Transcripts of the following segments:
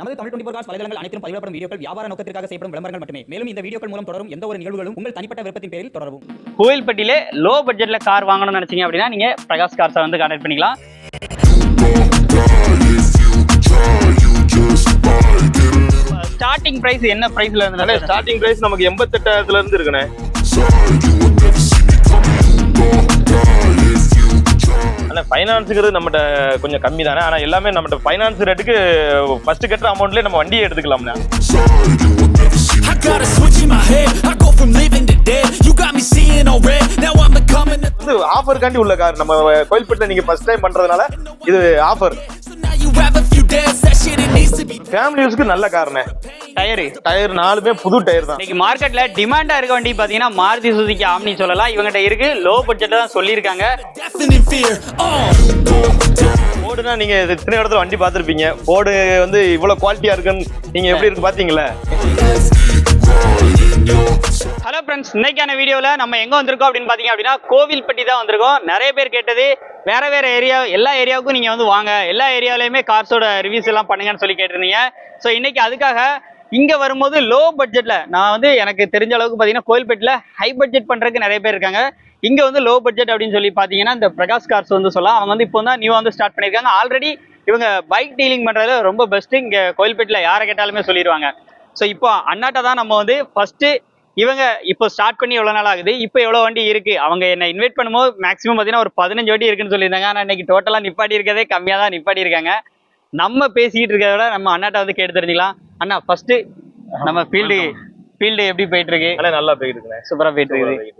நமது Tamil twenty cos வலைதளங்கள் அனைத்தும் பதிவிடப்படும் வீடியோக்கள் வியாபார நோக்கத்திற்காக செய்யப்படும் விளம்பரங்கள் மட்டுமே. மேலும் இந்த வீடியோக்கள் மூலம் தொடரும் எந்த ஒரு நிகழ்வுகளும் உங்கள் தனிப்பட்ட விருப்பத்தின் பேரில் தொடரவும். கோயில்பட்டியில லோ பட்ஜெட்ல கார் வாங்கணும்னு நினைச்சீங்க அப்படின்னா நீங்க பிரகாஷ் கார்ஸை வந்து கான்டாக்ட் பண்ணிக்கலாம். ஸ்டார்டிங் பிரைஸ் என்ன பிரைஸ்ல அண்ணே இருந்து ஸ்டார்டிங் பிரைஸ் நமக்கு எண்பத்தெட்டாயிரத்துல இருந்து இருக்குண்ணே. அண்ணா ஃபைனான்ஸுங்கிறது நம்மகிட்ட கொஞ்சம் கம்மி தானே? ஆனால் எல்லாமே நம்மகிட்ட ஃபைனான்ஸ் ரேட்டுக்கு ஃபர்ஸ்ட் கட்டுற அமௌண்ட்லேயே நம்ம வண்டியை எடுத்துக்கலாம்ண்ணே ஆஃபருக்காண்டி உள்ள கார் நம்ம கோயில்பேட்டில் நீங்கள் ஃபர்ஸ்ட் டைம் பண்ணுறதுனால இது ஆஃபர். ஃபேமிலி யூஸ்க்கு நல்ல கார்ண்ணே டயரு. டயர் நாலுமே புது டயர் தான். இன்னைக்கு மார்க்கெட்ல டிமாண்டா இருக்க வண்டி பாத்தீங்கன்னா மாருதி சுசுகி ஆம்னி சொல்லலாம். இவங்ககிட்ட இருக்கு. லோ பட்ஜெட்ல தான் சொல்லியிருக்காங்க. ஃபோர்டுனா நீங்க இது இத்தனை இடத்துல வண்டி பார்த்துருப்பீங்க. ஃபோர்டு வந்து இவ்வளவு குவாலிட்டியா இருக்குன்னு நீங்க எப்படி இருக்கு பாத்தீங்களா ஹலோ ஃப்ரெண்ட்ஸ் இன்னைக்கான வீடியோவில் நம்ம எங்கே வந்திருக்கோம் அப்படின்னு பார்த்தீங்க அப்படின்னா கோவில்பட்டி தான் வந்திருக்கோம். நிறைய பேர் கேட்டது வேற வேற ஏரியா எல்லா ஏரியாவுக்கும் நீங்கள் வந்து வாங்க. எல்லா ஏரியாவிலையுமே கார்ஸோட ரிவ்யூஸ் எல்லாம் பண்ணுங்கன்னு சொல்லி கேட்டிருந்தீங்க. ஸோ இன்னைக்கு அதுக்காக இங்கே வரும்போது லோ பட்ஜெட்டில் நான் வந்து எனக்கு தெரிஞ்ச அளவுக்கு பார்த்தீங்கன்னா கோயில்பேட்டில் ஹை பட்ஜெட் பண்ணுறதுக்கு நிறைய பேர் இருக்காங்க. இங்கே வந்து லோ பட்ஜெட் அப்படின்னு சொல்லி பார்த்தீங்கன்னா இந்த பிரகாஷ் கார்ஸ் வந்து சொல்லலாம். அவங்க வந்து இப்போ தான் நியூ வந்து ஸ்டார்ட் பண்ணியிருக்காங்க. ஆல்ரெடி இவங்க பைக் டீலிங் பண்ணுறதுல ரொம்ப பெஸ்ட்டு இங்கே கோயில்பேட்டில் யாரை கேட்டாலுமே சொல்லிடுவாங்க. ஸோ இப்போ அண்ணாட்ட தான் நம்ம வந்து ஃபஸ்ட்டு இவங்க இப்போ ஸ்டார்ட் பண்ணி எவ்வளோ நாள் ஆகுது? இப்போ எவ்வளோ வண்டி இருக்குது அவங்க என்ன இன்வைட் பண்ணும்போது மேக்ஸிமம் பார்த்தீங்கன்னா ஒரு பதினஞ்சு வண்டி இருக்குன்னு சொல்லியிருந்தாங்க. ஆனால் இன்னைக்கு டோட்டலாக நிப்பாட்டி இருக்கதே கம்மியாக தான் நிப்பாட்டி இருக்காங்க. நம்ம பேசிக்கிட்டு இருக்கிறத விட நம்ம அண்ணாட்ட வந்து கேட்டு தெரிஞ்சுக்கலாம். அண்ணா ஃபர்ஸ்ட் நம்ம ஃபீல்டு ஃபீல்டு எப்படி போயிட்டு இருக்கு? நல்லா போயிட்டு இருக்குண்ணே. சூப்பராக போயிட்டு இருக்குது.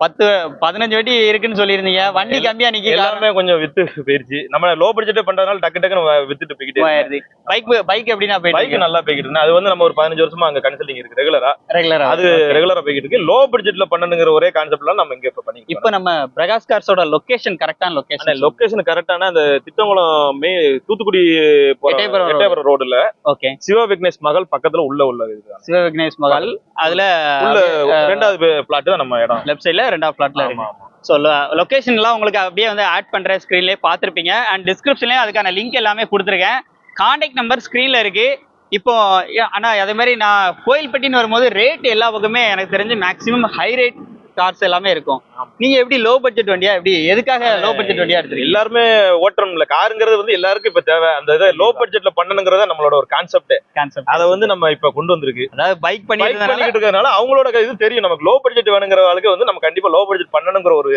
பத்து பதினஞ்சு வண்டி இருக்குன்னு சொல்லியிருந்தீங்க. வண்டி கம்மியா நிக்கி எல்லாருமே கொஞ்சம் வித்து போயிருச்சு. நம்ம லோ பட்ஜெட் பண்றதுனால டக்கு டக்குன்னு வித்துட்டு போய்கிட்டே பைக் பைக் எப்படின்னா போயிட்டு பைக் நல்லா போய்கிட்டு இருக்கு. அது வந்து நம்ம ஒரு பதினஞ்சு வருஷமா அங்க கன்சல்டிங் இருக்கு. ரெகுலரா ரெகுலரா அது ரெகுலரா போய்கிட்டு இருக்கு. லோ பட்ஜெட்ல பண்ணணுங்கிற ஒரே கான்செப்ட்ல நம்ம இங்க இப்ப பண்ணி இப்போ நம்ம பிரகாஷ் கார்ஸோட லொகேஷன் கரெக்டான லொகேஷன் லொகேஷன் கரெக்டான அந்த திட்டங்குளம் மே தூத்துக்குடி போற எட்டயபுரம் ரோடுல ஓகே சிவ விக்னேஷ் மகள் பக்கத்துல உள்ள உள்ள சிவ விக்னேஷ் மகால் அதுல உள்ள ரெண்டாவது பிளாட் தான் நம்ம இடம். லெஃப்ட் சைடுல ரெண்டாவது பிளாட்ல ஆமா, இருக்கு ஸோ லொகேஷன்லாம் உங்களுக்கு அப்படியே வந்து ஆட் பண்ற ஸ்க்ரீன்லேயே பார்த்துருப்பீங்க. அண்ட் டிஸ்கிரிப்ஷன்லேயும் அதுக்கான லிங்க் எல்லாமே கொடுத்துருக்கேன். காண்டாக்ட் நம்பர் ஸ்க்ரீன்ல இருக்கு. இப்போ அண்ணா அதே மாதிரி நான் கோயில்பட்டின்னு வரும்போது ரேட் எல்லா பக்கமே எனக்கு தெரிஞ்சு மேக்ஸிமம் ஹை ரேட் கார்ஸ் எல்லாமே இருக்கும். நீங்க எப்படி லோ பட்ஜெட் வண்டியா எப்படி எதுக்காக லோ பட்ஜெட் வண்டியா எடுத்துருக்கீங்க? எல்லாருமே ஓட்டுறோம்ல. காருங்கிறது வந்து எல்லாருக்கும் இப்ப தேவை. அந்த இதை லோ பட்ஜெட்ல பண்ணணுங்கிறத நம்மளோட ஒரு கான்செப்ட் கான்செப்ட் அதை வந்து நம்ம இப்ப கொண்டு வந்திருக்கு. அதாவது பைக் பைக் பண்ணிட்டு இருக்கிறதுனால அவங்களோட இது தெரியும். நமக்கு லோ பட்ஜெட் வேணுங்கிற ஆளுக்கு வந்து நம்ம கண்டிப்பா லோ பட்ஜெட் பண்ணணுங்கிற ஒரு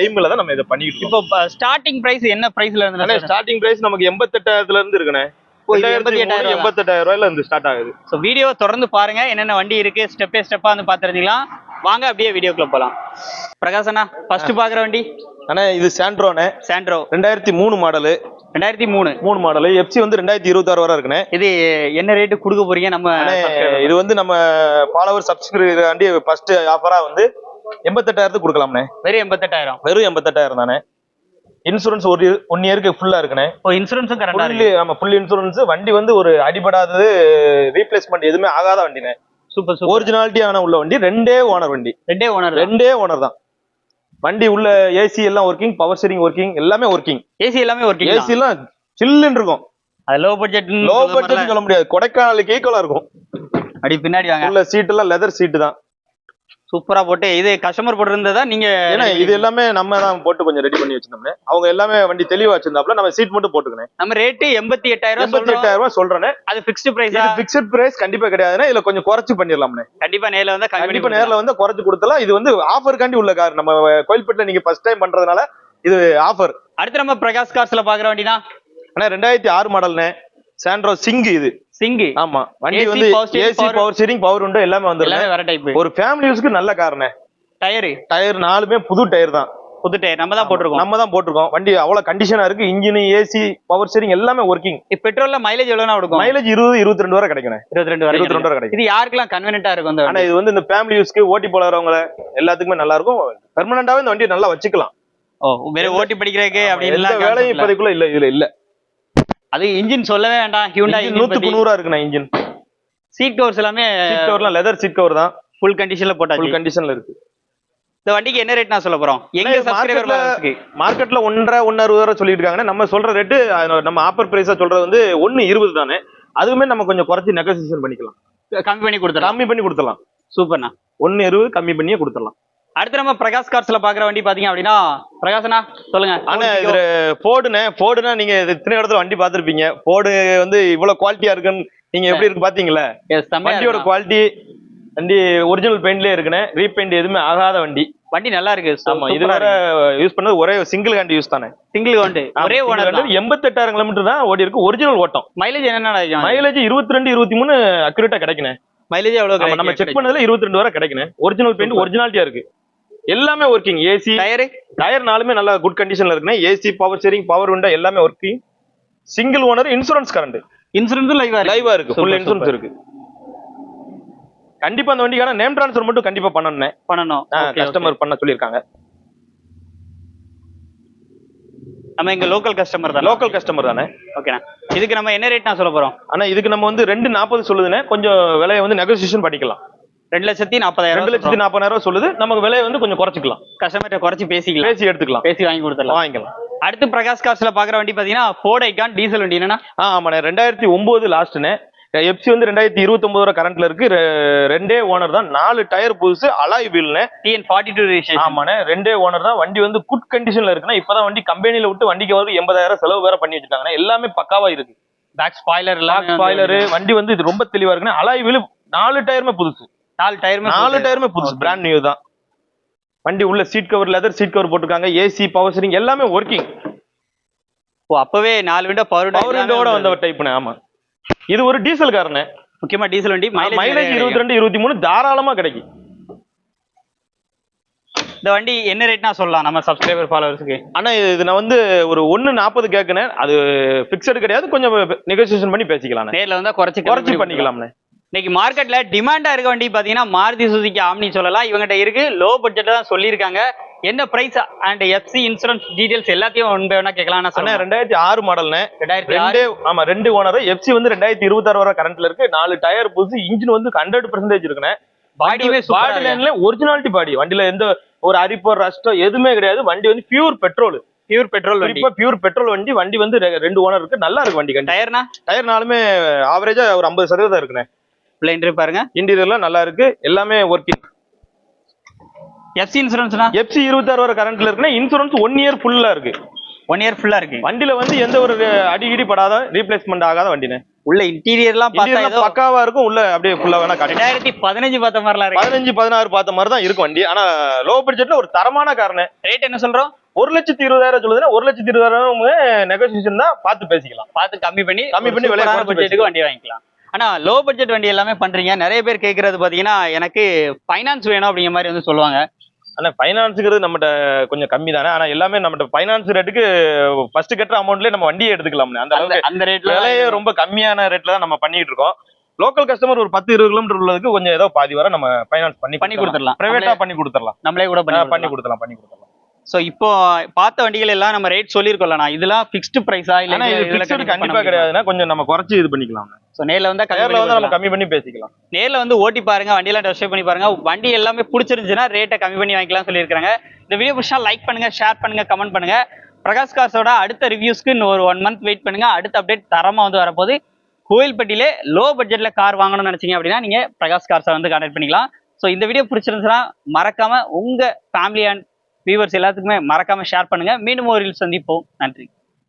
எய்ம்ல தான் நம்ம இதை பண்ணிட்டு இப்போ ஸ்டார்டிங் பிரைஸ் என்ன பிரைஸ்ல இருந்து ஸ்டார்டிங் பிரைஸ் நமக்கு எண்பத்தெட்டாயிரத்துல இருந்து இருக்குண்ணே. ஓ, இது 88,000 எண்பத்தெட்டாயிரம் ரூபாயில இருந்து ஸ்டார்ட் ஆகுது. ஸோ வீடியோ தொடர்ந்து பாருங்க. என்னென்ன வண்டி இருக்கு? ஸ்டெப் பை ஸ்டெப்பா வந்து பார்த்துருந்தீங்களா? வாங்க அப்படியே வீடியோக்குள்ள போலாம். பிரகாஷ் அண்ணா ஃபர்ஸ்ட் பாக்குற வண்டி? ஆனா இது சாண்ட்ரோனே சாண்ட்ரோ ரெண்டாயிரத்தி மூணு மாடலு ரெண்டாயிரத்தி மூணு. மூணு மாடலு எஃப்சி வந்து ரெண்டாயிரத்தி இருபத்தாறு வரை இருக்குண்ணே. இது என்ன ரேட்டு கொடுக்க போறீங்க? நம்ம அண்ணே? இது வந்து நம்ம ஃபாலோவர் சப்ஸ்கிரைபர் ஆண்டி ஃபர்ஸ்ட் ஆஃபரா வந்து எண்பத்தெட்டாயிரத்துக்கு கொடுக்கலாம்ண்ணே. வெறும் எண்பத்தெட்டாயிரம். வெறும் எண்பத்தெட்டாயிரம் தானே. இன்சூரன்ஸ் ஒரு ஒன் இயருக்கு ஃபுல்லா இருக்குண்ணே. ஓ இன்சூரன்ஸும் கரெக்டா இருக்கு. ஆமா ஃபுல் இன்சூரன்ஸ் வண்டி வந்து ஒரு அடிபடாதது ரீப்ளேஸ்மெண்ட் எதுவுமே ஆகாத வண்டினே சூப்பர் சூப்பர் ஒரிஜினாலிட்டி ஆன உள்ள வண்டி ரெண்டே ஓனர் வண்டி. ரெண்டே ஓனர் ரெண்டே ஓனர் தான். வண்டி உள்ள ஏசி எல்லாம் ஒர்க்கிங் பவர் ஸ்டீரிங் ஒர்க்கிங் எல்லாமே ஒர்க்கிங் ஏசி எல்லாமே ஒர்க்கிங் ஏசி எல்லாம் சில்லுன்னு இருக்கும். அது லோ பட்ஜெட் லோ பட்ஜெட் சொல்ல முடியாது. கொடைக்கானலுக்கு ஈக்குவலா இருக்கும். அப்படி பின்னாடி வாங்க. உள்ள சீட் எல்லாம் லெதர் சீட்டு தான். சூப்பரா போட்டு இது கஸ்டமர் போட்டு இருந்ததா நீங்க ஏன்னா இது எல்லாமே நம்ம தான் போட்டு கொஞ்சம் ரெடி பண்ணி வச்சிருந்தோம்னே. அவங்க எல்லாமே வண்டி தெளிவா வச்சிருந்தாப்ல நம்ம சீட் மட்டும் போட்டுக்கணும். நம்ம ரேட்டு எண்பத்தி எட்டாயிரம் எண்பத்தி. எட்டாயிரம் ரூபாய் சொல்றேனே. அது ஃபிக்ஸ்டு பிரைஸ் இது பிக்சட் பிரைஸ் கண்டிப்பா கிடையாதுன்னா இதுல கொஞ்சம் குறைச்சு பண்ணிடலாம்னே. கண்டிப்பா நேர்ல வந்து கண்டிப்பா நேர்ல வந்து குறைச்சு கொடுத்தலாம் இது வந்து ஆஃபருக்காண்டி உள்ள கார். நம்ம கோயில்பேட்டில் நீங்க ஃபர்ஸ்ட் டைம் பண்றதுனால இது ஆஃபர் அடுத்து நம்ம பிரகாஷ் கார்ஸ்ல பாக்குற வண்டினா? ஆனா ரெண்டாயிரத்தி ஆறு மாடல்னே சாண்ட்ரோ சிங் இது. சிங்கு. ஆமா. வண்டி வந்து ஏசி பவர் ஸ்டீரிங் பவர் உண்டு எல்லாமே எல்லாமே வந்துடும் வேற டைப் ஒரு ஃபேமிலி யூஸ்க்கு நல்ல காரணே டயரு டயர் நாலுமே புது டயர் தான். புது டயர் நம்ம தான் போட்டிருக்கோம். நம்ம தான் போட்டிருக்கோம். வண்டி அவ்வளவு கண்டிஷனா இருக்கு. இன்ஜின் ஏசி பவர் ஸ்டீரிங் எல்லாமே ஒர்க்கிங் பெட்ரோல்ல மைலேஜ் எவ்வளவு கொடுக்கும்? மைலேஜ் இருபது இருபத்தி ரெண்டு வரை கிடைக்கும் இருபத்தி ரெண்டு வரை இருபத்தி ரெண்டு வரை கிடைக்கும். இது யாருக்கெல்லாம் கன்வீனியன்டா இருக்கும் ஆனா? இது வந்து இந்த ஃபேமிலி யூஸ்க்கு ஓட்டி போறவங்க எல்லாத்துக்குமே நல்லா இருக்கும். பெர்மனண்டாவே இந்த வண்டியை நல்லா வச்சுக்கலாம். ஓ வெறும் ஓட்டி படிக்கிறதுக்கு எந்த அப்படின்னு வேலையும் இப்போதைக்குள்ள இல்ல இதுல இல்ல. அது இன்ஜின் சொல்லவே வேண்டாம். ஹியூண்டா Engine நூத்துக்கு நூறா இருக்குண்ணா இன்ஜின் சீட் கவர்ஸ் எல்லாமே சீட் கவர்லாம் லெதர் சீட் கவர் தான். ஃபுல் கண்டிஷன்ல ஃபுல் போட்டாச்சு கண்டிஷன்ல இருக்கு. இந்த வண்டிக்கு என்ன ரேட் நான் சொல்ல போறோம்? எங்க அண்ணா, இது சப்ஸ்கிரைபர் marketல- மார்க்கெட்ல ஒன்றரை ஒன்னு அறுபது வரை சொல்லிட்டு இருக்காங்க நம்ம சொல்ற ரேட்டு நம்ம ஆப்பர் பிரைஸா சொல்றது வந்து ஒன்னு இருபது தானே. அதுவுமே நம்ம கொஞ்சம் குறைச்சி நெகோசியேஷன் பண்ணிக்கலாம். கம்மி பண்ணி கொடுத்துடலாம். கம்மி பண்ணி கொடுத்துடலாம். சூப்பர்ண்ணா ஒன்னு இருபது கம்மி பண்ணியே கொடுத்துடலாம். அடுத்து நம்ம பிரகாஷ் கார்ஸ்ல பாக்குற வண்டி பாத்தீங்க அப்படின்னா பிரகாஷ்ண்ணா சொல்லுங்க. ஆனா இதுல போர்டுனே போர்டுனா நீங்க இது இத்தனை இடத்துல வண்டி பார்த்திருப்பீங்க போர்டு வந்து இவ்வளவு குவாலிட்டியா இருக்குன்னு நீங்க எப்படி இருக்கு பாத்தீங்களா? வண்டியோட. குவாலிட்டி வண்டி ஒரிஜினல் பெயிண்ட்லயே இருக்குண்ணே. ரீபெயிண்ட் எதுவுமே ஆகாத வண்டி. வண்டி நல்லா இருக்கு. ஆமா இது வர யூஸ் பண்ணது ஒரே சிங்கிள் ஹேண்ட் யூஸ் தானே. சிங்கிள் வண்டி ஒரே ஓனர் எண்பத்தெட்டாயிரம் கிலோமீட்டர் தான் ஓடி இருக்கு ஒரிஜினல் ஓட்டம். மைலேஜ் என்னென்ன மைலேஜ் இருபத்தி ரெண்டு இருபத்தி மூணு அக்யூரேட்டா கிடைக்கணும் மைலேஜ் எவ்வளவு நம்ம செக் பண்ணதுல இருபத்தி ரெண்டு வரை கிடைக்கணும் ஒரிஜினல் பெயிண்ட் ஒரிஜினாலிட்டியா இருக்கு. எல்லாமே ஒர்க்கிங் ஏசி டயரு டயர் நாலுமே நல்லா குட் கண்டிஷன்ல இருக்குண்ணே. AC power steering power window எல்லாமே working single owner insurance current insurance லைவா லைவா இருக்கு. Full insurance. இருக்கு. கண்டிப்பா அந்த வண்டிக்கான நேம் ட்ரான்ஸ்ஃபர் மட்டும் கண்டிப்பா பண்ணணும். பண்ணணும். கஸ்டமர் பண்ண சொல்லியிருக்காங்க. நம்ம எங்க லோக்கல் கஸ்டமர் தான்? லோக்கல் கஸ்டமர் தானே. ஓகேண்ணா இதுக்கு நம்ம என்ன ரேட் நான் சொல்ல போறோம்? ஆனா இதுக்கு நம்ம வந்து ரெண்டு நாற்பது சொல்லுதுண்ணே. கொஞ்சம் விலையை வந்து நெகோசியேஷன் பண்ணிக்கலாம். ரெண்டு லட்சத்தி நாற்பதாயிரம் ரெண்டு லட்சத்தி நாற்பதாயிரம் சொல்லுது. நமக்கு விலையை வந்து கொஞ்சம் குறைச்சிக்கலாம். கஸ்டமர்கிட்ட குறைச்சு பேசிக்கலாம். பேசி எடுத்துக்கலாம். பேசி வாங்கி கொடுத்துடலாம். வாங்கிக்கலாம். அடுத்து பிரகாஷ் கார்ஸ்ல பாக்குற வண்டி பாத்தீங்கன்னா ஃபோர்ட் ஐகான் டீசல் வண்டி. என்னன்னா ஆமாண்ணே. ரெண்டாயிரத்தி ஒன்பது லாஸ்ட்னே எஃப்சி வந்து ரெண்டாயிரத்தி இருபத்தி ஒன்பது கரண்ட்ல இருக்கு. ரெண்டே ஓனர் தான். நாலு டயர் புதுசு அலாய் வீல்னு டிஎன் ஃபார்ட்டி டூ ஆமாண்ணே. ரெண்டே ஓனர் தான். வண்டி வந்து குட் கண்டிஷன்ல இருக்குன்னா இப்பதான் வண்டி கம்பெனில விட்டு வண்டிக்கு வந்து எண்பதாயிரம் செலவு வேற பண்ணி வச்சிருக்காங்க எல்லாமே பக்காவா இருக்கு. பேக் ஸ்பாய்லர் லாக் ஸ்பாய்லர் வண்டி வந்து இது ரொம்ப தெளிவா இருக்குன்னா அலாய் வீல் நாலு டயருமே புதுசு. நாலு டயருமே நாலு டயருமே புதுசு பிராண்ட் நியூ தான். வண்டி உள்ள seat cover leather seat cover போட்டிருக்காங்க ஏசி பவர் ஸ்டீரிங் எல்லாமே ஒர்க்கிங் ஓ அப்பவே நாலு விண்டோ பவர் பவர் விண்டோட வந்த டைப்னே ஆமா. இது ஒரு டீசல் காரனே முக்கியமா டீசல் வண்டி மைலேஜ் இருபத்தி ரெண்டு இருபத்தி மூணு தாராளமா கிடைக்கும். இந்த வண்டி என்ன ரேட்னா சொல்லலாம் நம்ம சப்ஸ்கிரைபர் ஃபாலோவர்ஸ்க்கு ஆனா இது நான் வந்து ஒரு ஒன்னு நாற்பது கேட்கனேன் அது பிக்சடு கிடையாது கொஞ்சம் நெகோசியேஷன் பண்ணி பேசிக்கலாம் நேர்ல வந்தா குறைச்சு குறைச்சி பண்ணிக்கலாம்ண்ணே. இன்னைக்கு மார்க்கெட்ல டிமாண்டா இருக்க வண்டி பாத்தீங்கன்னா மாருதி சுசுகி ஆம்னி சொல்லலாம். இவங்ககிட்ட இருக்கு. லோ பட்ஜெட்ல தான் சொல்லியிருக்காங்க. என்ன price and FC insurance details எல்லாத்தையும் ஒன் பை ஒன்னா கேட்கலாம். சொன்னேன் ரெண்டாயிரத்தி ஆறு மாடல்னே ரெண்டாயிரத்தி ரெண்டே ஆமா ரெண்டு ஓனர் எஃப்சி வந்து ரெண்டாயிரத்தி இருபத்தாறு வர கரண்ட்ல இருக்கு. நாலு டயர் புதுசு இன்ஜின் வந்து ஹண்ட்ரட் பர்சன்டேஜ் இருக்குண்ணே. பாடியுமே பாடி லைன்ல ஒரிஜினாலிட்டி பாடி வண்டியில எந்த ஒரு அரிப்போ ரஸ்டோ எதுவுமே கிடையாது. வண்டி வந்து பியூர் பெட்ரோல் பியூர் பெட்ரோல் வண்டி. பியூர் பெட்ரோல் வண்டி. வண்டி வந்து ரெண்டு ஓனர் இருக்கு நல்லா இருக்கு வண்டி டயர்னா டயர் நாலுமே ஆவரேஜா ஒரு ஐம்பது சதவீதம் இருக்குண்ணே. பிளைன் பாருங்க. இன்டீரியர்லாம் நல்லா இருக்கு. எல்லாமே ஒர்க்கிங் எஃப்சி இன்சூரன்ஸ்னா எஃப்சி இருபத்தாறு வர கரண்ட்ல இருக்குன்னா இன்சூரன்ஸ் ஒன் இயர் ஃபுல்லா இருக்கு. ஒன் இயர் ஃபுல்லா இருக்கு. வண்டியில வந்து எந்த ஒரு அடிக்கடி படாத ரீப்ளேஸ்மெண்ட் ஆகாத வண்டினே. உள்ள இன்டீரியர்லாம் பார்த்தா பக்காவா இருக்கும். உள்ள அப்படியே ஃபுல்லா வேணா காட்டு ரெண்டாயிரத்தி பதினஞ்சு பார்த்த மாதிரிலாம் இருக்கு. பதினஞ்சு பதினாறு பார்த்த மாதிரி தான் இருக்கும் வண்டி. ஆனா லோ பட்ஜெட்ல ஒரு தரமான காரணம் ரேட் என்ன சொல்றோம்? ஒரு லட்சத்தி இருபதாயிரம் சொல்லுதுன்னா ஒரு லட்சத்தி இருபதாயிரம் நெகோசியேஷன் தான் பார்த்து பேசிக்கலாம். பார்த்து கம்மி பண்ணி கம்மி பண்ணி குறைச்சு பட்ஜெட்டுக்கு வண்டி வாங்கிக்கலாம். ஆனா லோ பட்ஜெட் வண்டி எல்லாமே பண்றீங்க. நிறைய பேர் கேக்குறது பாத்தீங்கன்னா எனக்கு ஃபைனான்ஸ் வேணும் அப்படிங்கிற மாதிரி வந்து சொல்லுவாங்க. ஆனா ஃபைனான்ஸுங்கிறது நம்மகிட்ட கொஞ்சம் கம்மி தானே ஆனா எல்லாமே நம்மகிட்ட ஃபைனான்ஸ் ரேட்டுக்கு ஃபர்ஸ்ட் கட்டுற அமௌண்ட்லயே நம்ம வண்டியை எடுத்துக்கலாம்னு அந்த அந்த அளவுக்கு அந்த ரேட்ல விலையே ரொம்ப கம்மியான ரேட்ல தான் நம்ம பண்ணிட்டு இருக்கோம். லோக்கல் கஸ்டமர் ஒரு பத்து இருபது கிலோமீட்டர் உள்ளதுக்கு கொஞ்சம் ஏதோ பாதி வரை நம்ம ஃபைனான்ஸ் பண்ணி பண்ணி கொடுத்துடலாம். பிரைவேட்டா பண்ணி கொடுத்துடலாம். நம்மளே கூட பண்ணி கொடுத்துடலாம் பண்ணி கொடுத்துடலாம். சோ இப்போ பார்த்த வண்டிகள் எல்லாம் நம்ம ரேட் சொல்லிருக்கோம்லண்ணா இதெல்லாம் ஃபிக்ஸ்டு பிரைஸா இல்ல பிக்சடு கண்டிப்பா கிடையாதுன்னா கொஞ்சம் நம்ம குறைச்சு இது பண்ணிக்கலாம். சோ நேர்ல வந்தா நேர்ல வந்து நம்ம. கம்மி பண்ணி பேசிக்கலாம். நேர்ல வந்து ஓட்டி பாருங்க வண்டியெல்லாம் டெஸ்ட் பண்ணி பாருங்க. வண்டி எல்லாமே பிடிச்சிருந்துச்சுன்னா ரேட்டை கம்மி பண்ணி வாங்கிக்கலாம் சொல்லியிருக்காங்க இந்த வீடியோ பிடிச்சா லைக் பண்ணுங்க ஷேர் பண்ணுங்க கமெண்ட் பண்ணுங்க. பிரகாஷ் கார்ஸோட அடுத்த ரிவ்யூஸ்க்கு இன்னும் ஒரு ஒன் மந்த் வெயிட் பண்ணுங்க. அடுத்த அப்டேட் தரமா வந்து வரப்போகுது. கோயில்பட்டியிலே லோ பட்ஜெட்ல கார் வாங்கணும்னு நினைச்சீங்க அப்படின்னா நீங்க பிரகாஷ் கார்ஸை வந்து கான்டாக்ட் பண்ணிக்கலாம். ஸோ இந்த வீடியோ பிடிச்சிருந்துச்சுன்னா மறக்காம உங்க ஃபேமிலி அண்ட் வியூவர்ஸ் எல்லாத்துக்குமே மறக்காம ஷேர் பண்ணுங்க. மீண்டும் ஒரு சந்திப்போம். நன்றி.